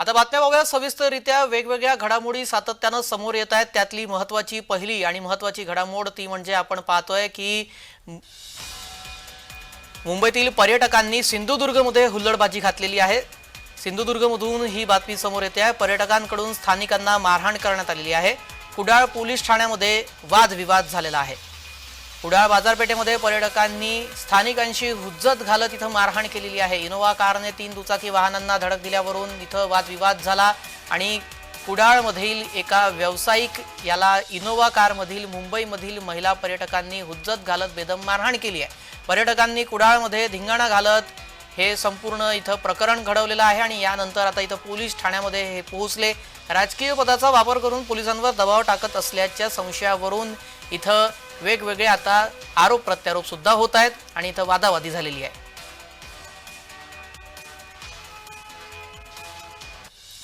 आता बातम्या बघूया. सविस्तररित्या वेगवेगळ्या घडामोडी सातत्यानं समोर येत आहेत. त्यातली महत्वाची पहिली आणि महत्वाची घडामोड ती म्हणजे आपण पाहतोय की मुंबईतील पर्यटकांनी सिंधुदुर्गमध्ये हुल्लडबाजी घातलेली आहे. सिंधुदुर्गमधून ही बातमी समोर येते आहे. पर्यटकांकडून स्थानिकांना मारहाण करण्यात आलेली आहे. कुडाळ पोलीस ठाण्यामध्ये वादविवाद झालेला आहे. कुडाळ बाजारपेठेमध्ये पर्यटकांनी स्थानिकांशी हुज्जत घालत इथं मारहाण केलेली आहे. इनोव्हा कारने तीन दुचाकी वाहनांना धडक दिल्यावरून इथं वादविवाद झाला आणि कुडाळमधील एका व्यावसायिक याला इनोव्हा कारमधील मुंबईमधील महिला पर्यटकांनी हुज्जत घालत बेदम मारहाण केली आहे. पर्यटकांनी कुडाळमध्ये धिंगाणा घालत हे संपूर्ण इथं प्रकरण घडवलेलं आहे आणि यानंतर आता इथं पोलीस ठाण्यामध्ये हे पोहोचले. राजकीय पदाचा वापर करून पोलिसांवर दबाव टाकत असल्याच्या संशयावरून इथं वेगवेगळे आता आरोप प्रत्यारोप सुद्धा होत आहेत आणि इथं वादावादी झालेली आहे.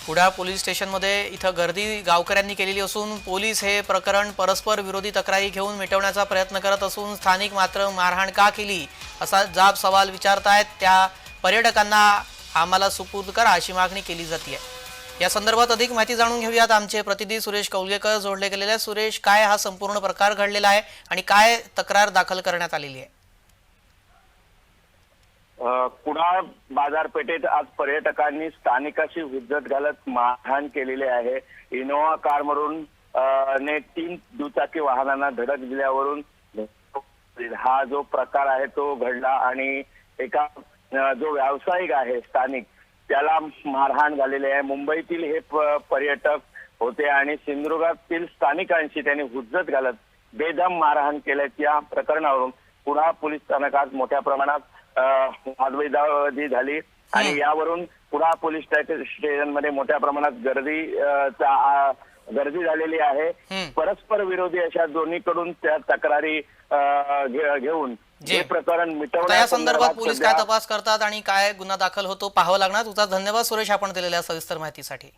कुडाळ पोलीस स्टेशनमध्ये इथं गर्दी गावकऱ्यांनी केलेली असून पोलीस हे प्रकरण परस्पर विरोधी तक्रारी घेऊन मिटवण्याचा प्रयत्न करत असून स्थानिक मात्र मारहाण का केली असा जाब सवाल विचारतायत. त्या पर्यटकांना आम्हाला सुपूर्द करा अशी मागणी केली जाते या संदर्भात अधिक माहिती जाणून घेऊयात आमचे प्रतिनिधी सुरेश कौलगेकर जोडले गेलेले आहेत. सुरेश काय हा संपूर्ण प्रकार घडलेला आहे आणि काय तक्रार दाखल करण्यात आलेली आहे कुडाळ बाजारपेठेत आज पर्यटकांनी स्थानिकाशी हुज्जत घालत मारहाण केलेले आहे इनोव्हा कारमधून अ, ने तीन दुचाकी वाहनांना धडक दिल्यावरून हा जो प्रकार आहे तो घडला आणि एका जो व्यावसायिक आहे स्थानिक त्याला मारहाण झालेली आहे मुंबईतील हे पर्यटक होते आणि सिंधुदुर्गातील स्थानिकांशी त्यांनी हुज्जत घालत बेदम मारहाण केल्याच्या प्रकरणावरून कुडाळ पोलीस स्थानकात मोठ्या प्रमाणात अ, वादविवादी झाली आणि यावरून कुडाळ पोलीस स्टेशनमध्ये मोठ्या प्रमाणात गर्दी चा- गर्दी झालेली आहे. परस्पर विरोधी अशा दोन्हीकडून त्या तक्रारी घेऊन. हे प्रकरण आता या मिटवण्यासंदर्भात संदर्भात पोलीस काय तपास करतात आणि काय गुन्हा दाखल होतो पाहावं लागणार? तुझा धन्यवाद सुरेश आपण दिलेल्या सविस्तर माहितीसाठी.